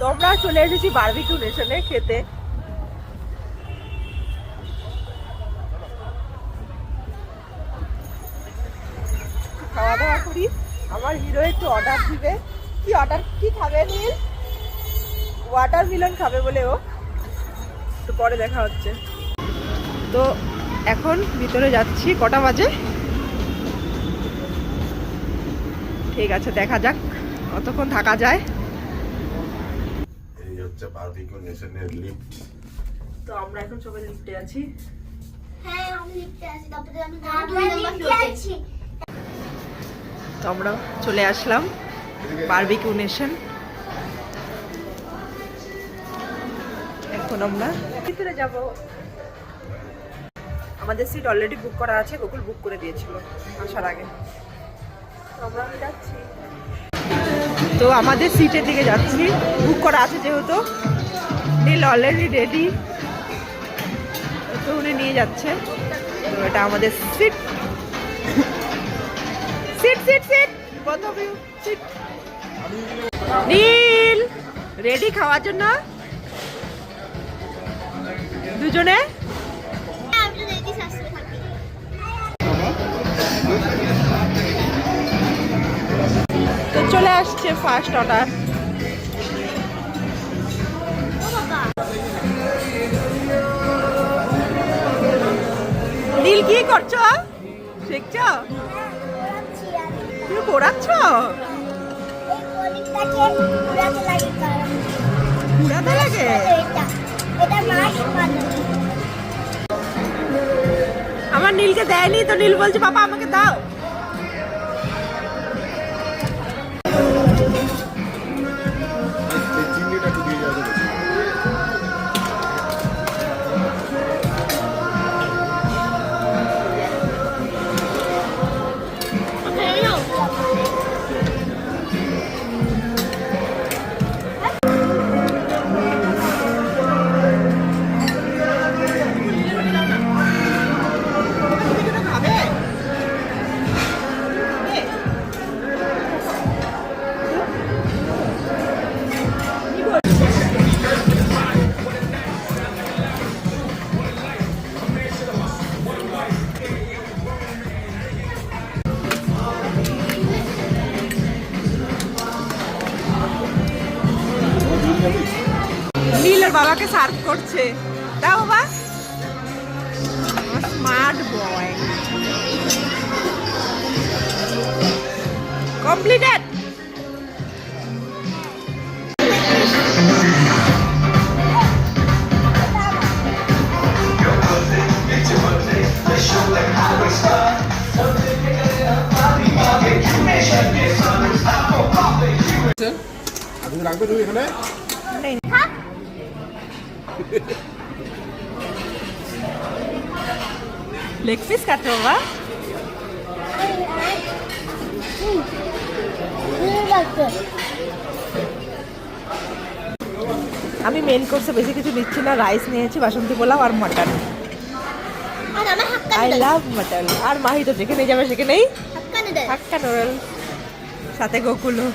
তো চলে এসেছি বারবিকিউ নেশনে খেতে। খাওয়া দাওয়া করি। আমার হিরো একটু অর্ডার দিবে। কি অর্ডার কি খাবে নীল? ওয়াটার মিলন খাবে বলে ও। তো পরে দেখা হচ্ছে। তো এখন ভিতরে যাচ্ছি, কটা বাজে? ঠিক আছে, দেখা যাক। কতক্ষণ থাকা যায়? হচ্ছে বারবিকিউ নেশনের লিফট তো আমরা এখন সবাই লিফটে আছি। হ্যাঁ আমি লিখতে আছি। তারপরে আমি দুই আছি। তো আমরা চলে আসলাম বারবিকিউ নেশন এখন আমরা ভিতরে যাব। আমাদের সিট অলরেডি বুক করা আছে গুগল বুক করে দিয়েছিল আসার আগে। তো আমরা যাচ্ছি। তো আমাদের সিটের দিকে যাচ্ছি। বুক করা আছে যেহেতু। নীল অলরেডি রেডি তো উনি নিয়ে যাচ্ছে। তো এটা আমাদের seat seat seat seat of seat Neel ready খাওয়ার জন্য? দুজনে? আসছে ফার্স্ট অর্ডার নীল, কি করছ? শিখছো? তুমি পড়াচ্ছ? লাগে? আমার নীলকে দেয়নি, তো নীল বলছে, বাবা, আমাকে দাও। নীলের বাবাকে সার্ভ করছে। দাও বাবা। স্মার্ট বয় কমপ্লিটেড রাখবে তুমি এখানে লেগ পিস কাটো বাবা আমি মেন কোর্সে বেশি কিছু নিচ্ছি না রাইস নিয়েছি বাসন্তী পোলাও আর মাটন আই লাভ মাটন আর মাহি তো যেখানে যাবে সেখানেই হাক্কা নুডলস হাক্কা সাথে গোকুলো